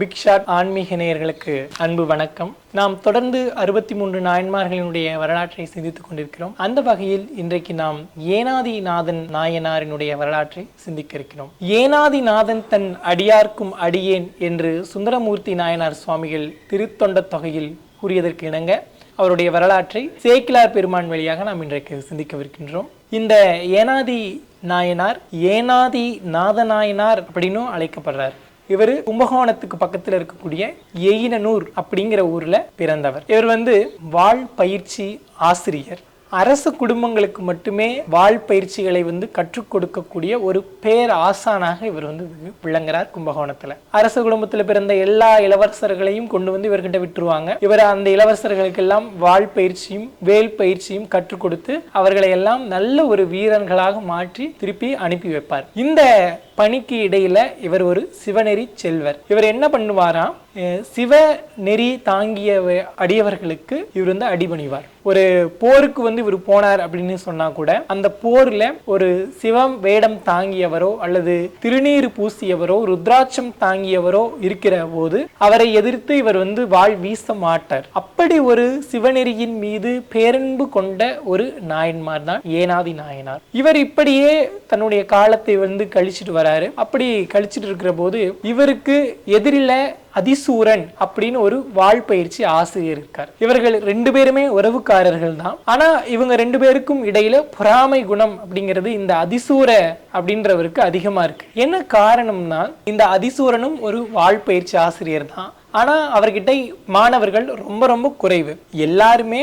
Big shot ஆன்மீக நேயர்களுக்கு அன்பு வணக்கம். நாம் தொடர்ந்து அறுபத்தி மூன்று நாயன்மார்களினுடைய வரலாற்றை சிந்தித்துக் கொண்டிருக்கிறோம். அந்த வகையில் இன்றைக்கு நாம் ஏனாதி நாதன் நாயனாரினுடைய வரலாற்றை சிந்திக்க இருக்கிறோம் ஏனாதிநாதன் தன் அடியார்க்கும் அடியேன் என்று சுந்தரமூர்த்தி நாயனார் சுவாமிகள் திருத்தொண்ட தொகையில் கூறியதற்கு இணங்க அவருடைய வரலாற்றை சேக்கிலார் பெருமான் வழியாக நாம் இன்றைக்கு சிந்திக்கவிருக்கின்றோம். இந்த ஏனாதி நாயனார் ஏனாதி நாதநாயனார் அப்படின்னும் அழைக்கப்படுறார். இவர் கும்பகோணத்துக்கு பக்கத்தில் இருக்கக்கூடிய எயினனூர் அப்படிங்கிற ஊரில் பிறந்தவர். இவர் வந்து வாழ் பயிற்சி ஆசிரியர். அரசு குடும்பங்களுக்கு மட்டுமே வாழ் பயிற்சிகளை வந்து கற்றுக் கொடுக்கக்கூடிய ஒரு பேர் ஆசானாக இவர் வந்து விளங்குறார் கும்பகோணத்துல. அரச குடும்பத்துல பிறந்த எல்லா இளவரசர்களையும் கொண்டு வந்து இவர்கிட்ட விட்டுருவாங்க. இவர் அந்த இளவரசர்களுக்கெல்லாம் வாழ் பயிற்சியும் வேல் பயிற்சியும் கற்றுக் கொடுத்து அவர்களை எல்லாம் நல்ல ஒரு வீரர்களாக மாற்றி திருப்பி அனுப்பி வைப்பார். இந்த பணிக்கு இடையில இவர் ஒரு சிவநெறி செல்வர். இவர் என்ன பண்ணுவாராம் சிவ நெறி தாங்கிய அடியவர்களுக்கு இவர் வந்து அடிபணிவார். ஒரு போருக்கு வந்து இவர் போனார் அப்படின்னு சொன்னா கூட அந்த போர்ல ஒரு சிவம் வேடம் தாங்கியவரோ அல்லது திருநீர் பூசியவரோ ருத்ராட்சம் தாங்கியவரோ இருக்கிற போது அவரை எதிர்த்து இவர் வந்து வாழ் வீச மாட்டார். அப்படி ஒரு சிவநெறியின் மீது பேரன்பு கொண்ட ஒரு நாயன்மார் தான் ஏனாதி நாயனார். இவர் இப்படியே தன்னுடைய காலத்தை வந்து கழிச்சிட்டு வராரு. அப்படி கழிச்சிட்டு இருக்கிற போது இவருக்கு எதிரில அதிசூரன் அப்படின்னு ஒரு வாழ்பயிற்சி ஆசிரியர் இருக்கார். இவர்கள் ரெண்டு பேருமே உறவுக்காரர்கள் தான். ஆனா இவங்க ரெண்டு பேருக்கும் இடையில பொறாமை குணம் அப்படிங்கிறது இந்த அதிசூர அப்படின்றவருக்கு அதிகமா இருக்கு. என்ன காரணம்னா இந்த அதிசூரனும் ஒரு வாழ்பயிற்சி ஆசிரியர் தான். ஆனா அவர்கிட்ட மாணவர்கள் ரொம்ப ரொம்ப குறைவு. எல்லாருமே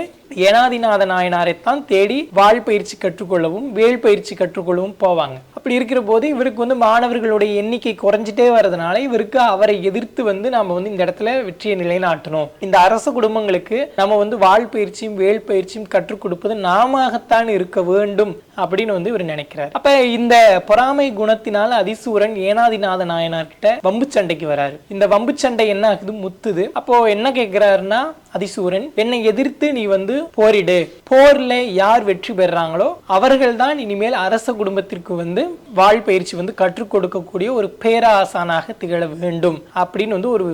ஏனாதிநாத நாயனாரைத்தான் தேடி வாழ் பயிற்சி கற்றுக்கொள்ளவும் வேல் பயிற்சி கற்றுக்கொள்ளவும் போவாங்க. அப்படி இருக்கிற போது இவருக்கு வந்து மாணவர்களுடைய எண்ணிக்கை குறைஞ்சிட்டே வர்றதுனால இவருக்கு அவரை எதிர்த்து வந்து நம்ம வந்து இந்த இடத்துல வெற்றியை நிலைநாட்டணும். இந்த அரச குடும்பங்களுக்கு நம்ம வந்து வாழ் பயிற்சியும் வேல் பயிற்சியும் கற்றுக் கொடுப்பது நாமத்தான் இருக்க வேண்டும் அப்படின்னு வந்து இவர் நினைக்கிறார். அப்ப இந்த பொறாமை குணத்தினால் அதிசூரன் ஏனாதிநாத நாயனார்கிட்ட வம்பு சண்டைக்கு வராரு. இந்த வம்பு சண்டை என்ன ஆகுது? முத்துது. அப்போ என்ன கேட்கிறாருன்னா அதிசூரன் என்னை எதிர்த்து நீ வந்து போரிடு. போர்ல யார் வெற்றி பெறாங்களோ அவர்கள் தான் இனிமேல் அரச குடும்பத்திற்கு வந்து வாழ் பயிற்சி வந்து கற்றுக் கொடுக்கக்கூடிய ஒரு பேராசானாக திகழ வேண்டும். அப்படின்னு வந்து ஒரு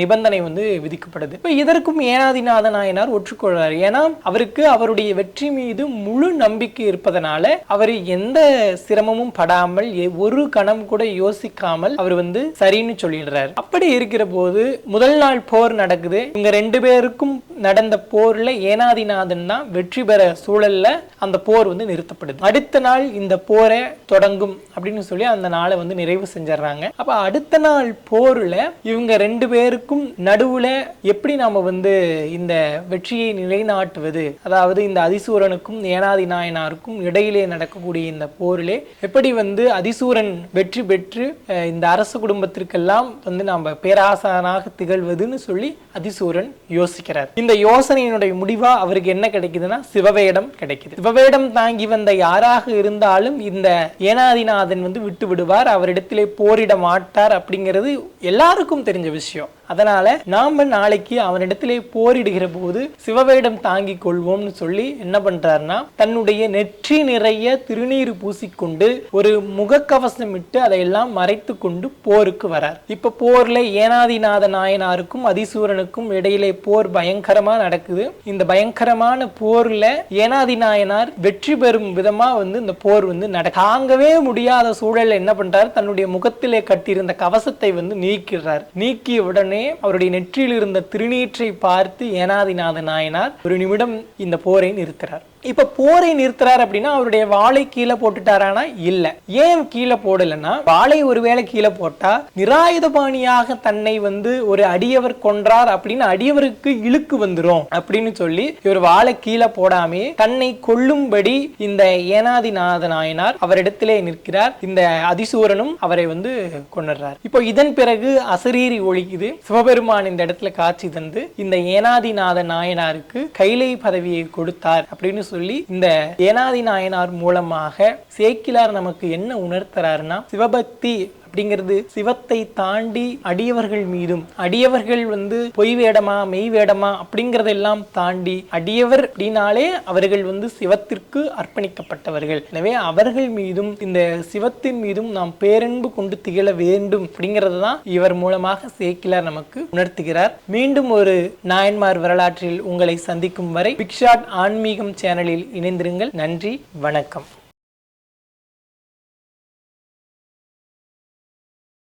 நிபந்தனை வந்து விதிக்கப்படுது. இப்ப இதற்கும் ஏனாதிநாத நாயனார் ஒற்றுக்கொள்றாரு ஏன்னா அவருக்கு அவருடைய வெற்றி மீது முழு நம்பிக்கை இருப்பதனால அவர் எந்த சிரமமும் படாமல் ஒரு கணம் கூட யோசிக்காமல் அவர் வந்து சரின்னு சொல்லிடுறாரு. அப்படி இருக்கிற போது முதல் நாள் போர் நடக்குது. இவங்க ரெண்டு பேருக்கும் como நடந்த போர்ல ஏனாதிநாதன் தான் வெற்றி பெற சூழல்ல அந்த போர் வந்து நிறுத்தப்படுது. அடுத்த நாள் இந்த போரை தொடங்கும் அப்படின்னு சொல்லி அந்த நாளை வந்து நிறைவு செஞ்சிடறாங்க. அப்ப அடுத்த நாள் போர்ல இவங்க ரெண்டு பேருக்கும் நடுவுல எப்படி நாம வந்து இந்த வெற்றியை நிலைநாட்டுவது? அதாவது இந்த அதிசூரனுக்கும் ஏனாதி நாயனாருக்கும் இடையிலே நடக்கக்கூடிய இந்த போரிலே எப்படி வந்து அதிசூரன் வெற்றி பெற்று இந்த அரச குடும்பத்திற்கெல்லாம் வந்து நாம பேராசனாக திகழ்வதுன்னு சொல்லி அதிசூரன் யோசிக்கிறார். இந்த யோசனையினுடைய முடிவா அவருக்கு என்ன கிடைக்குதுன்னா சிவவேடம் கிடைக்குது. சிவவேடம் தாங்கி வந்த யாராக இருந்தாலும் இந்த ஏனாதிநாதன் வந்து விட்டு விடுவார் அவரிடத்திலே போரிட மாட்டார் அப்படிங்கிறது எல்லாருக்கும் தெரிஞ்ச விஷயம். அதனால நாம நாளைக்கு அவனிடத்திலே போரிடுகிற போது சிவவேடம் தாங்கி கொள்வோம்னு சொல்லி என்ன பண்றாருன்னா தன்னுடைய நெற்றி நிறைய திருநீர் பூசிக்கொண்டு ஒரு முகக்கவசம் இட்டு அதையெல்லாம் மறைத்து கொண்டு போருக்கு வரார். இப்ப போர்ல ஏனாதிநாத நாயனாருக்கும் அதிசூரனுக்கும் இடையிலே போர் பயங்கரமா நடக்குது. இந்த பயங்கரமான போர்ல ஏனாதி நாயனார் வெற்றி பெறும் விதமா வந்து இந்த போர் வந்து நட தாங்கவே முடியாத சூழலில் என்ன பண்றாரு? தன்னுடைய முகத்திலே கட்டியிருந்த கவசத்தை வந்து நீக்கிறார் நீக்கிய உடனே அவருடைய நெற்றியில் இருந்த திருநீற்றை பார்த்து ஏனாதிநாத நாயனார் ஒரு நிமிடம் இந்த போரை நிறுத்துகிறார். இப்போ போரை நிறுத்துறார் அப்படின்னா அவருடைய வாழை கீழே போட்டுட்டாரானா இல்ல. ஏன் கீழே போடலைன்னா வாழை ஒருவேளை கீழே போட்டா நிராயுதபாணியாக தன்னை வந்து ஒரு அடியவர் கொன்றார் அப்படின்னு அடியவருக்கு இழுக்கு வந்துரும் அப்படின்னு சொல்லி இவர் வாழை கீழே போடாமே தன்னை கொல்லும்படி இந்த ஏனாதிநாத நாயனார் அவரிடத்திலே நிற்கிறார். இந்த அதிசூரனும் அவரை வந்து கொண்டுறார் இப்போ இதன் பிறகு அசரீரி ஒழிக்குது. சிவபெருமான் இந்த இடத்துல காட்சி தந்து இந்த ஏனாதிநாத நாயனாருக்கு கைலை பதவியை கொடுத்தார் அப்படின்னு சொல்லி இந்த ஏனாதி நாயனார் மூலமாக சேக்கிலார் நமக்கு என்ன உணர்த்துறாருன்னா சிவபக்தி அப்படிங்கிறது சிவத்தை தாண்டி அடியவர்கள் மீதும் அடியவர்கள் வந்து பொய் வேடமா மெய் வேடமா அப்படிங்கறதெல்லாம் தாண்டி அடியவர் அப்படின்னாலே அவர்கள் வந்து சிவத்திற்கு அர்ப்பணிக்கப்பட்டவர்கள். எனவே அவர்கள் மீதும் இந்த சிவத்தின் மீதும் நாம் பேரன்பு கொண்டு திகழ வேண்டும் அப்படிங்கிறது தான் இவர் மூலமாக சேக்கிலார் நமக்கு உணர்த்துகிறார். மீண்டும் ஒரு நாயன்மார் வரலாற்றில் உங்களை சந்திக்கும் வரை பிக்ஷாட் ஆன்மீகம் சேனலில் இணைந்திருங்கள். நன்றி வணக்கம்.